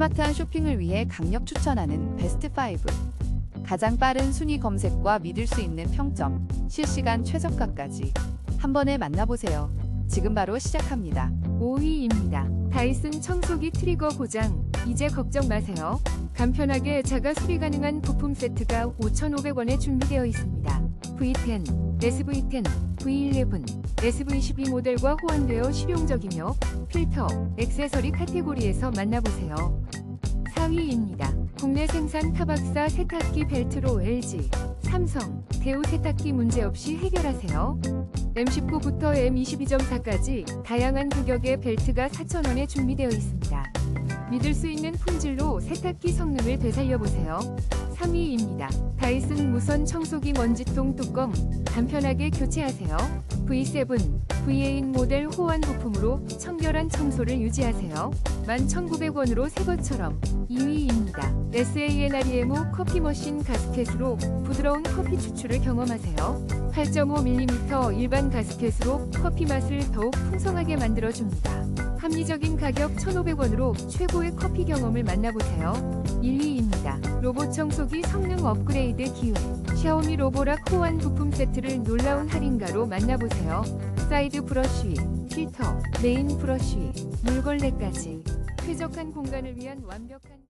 스마트한 쇼핑을 위해 강력 추천하는 베스트 5. 가장 빠른 순위 검색과 믿을 수 있는 평점, 실시간 최저가까지 한 번에 만나보세요. 지금 바로 시작합니다. 5위입니다. 다이슨 청소기 트리거 고장. 이제 걱정 마세요. 간편하게 자가 수리 가능한 부품 세트가 5,500원에 준비되어 있습니다. V10, SV10, V11, SV12 모델과 호환되어 실용적이며 필터, 액세서리 카테고리에서 만나보세요. 4위입니다. 국내 생산 타박사 세탁기 벨트로 LG, 삼성, 대우 세탁기 문제없이 해결하세요. M19부터 M22.4까지 다양한 규격의 벨트가 4,000원에 준비되어 있습니다. 믿을 수 있는 품질로 세탁기 성능을 되살려보세요. 3위입니다. 다이슨 무선 청소기 먼지통 뚜껑 간편하게 교체하세요. V7, V8 모델 호환 부품으로 청결한 청소를 유지하세요. 11,900원으로 새 것처럼 2위입니다. SANREMO 커피 머신 가스켓으로 부드러운 커피 추출을 경험하세요. 8.5mm 일반 가스켓으로 커피 맛을 더욱 풍성하게 만들어줍니다. 합리적인 가격 1,500원으로 최고의 커피 경험을 만나보세요. 1위입니다. 로봇 청소기 성능 업그레이드 기회. 샤오미 로보락 호환 부품 세트를 놀라운 할인가로 만나보세요. 사이드 브러쉬, 필터, 메인 브러쉬, 물걸레까지 쾌적한 공간을 위한 완벽한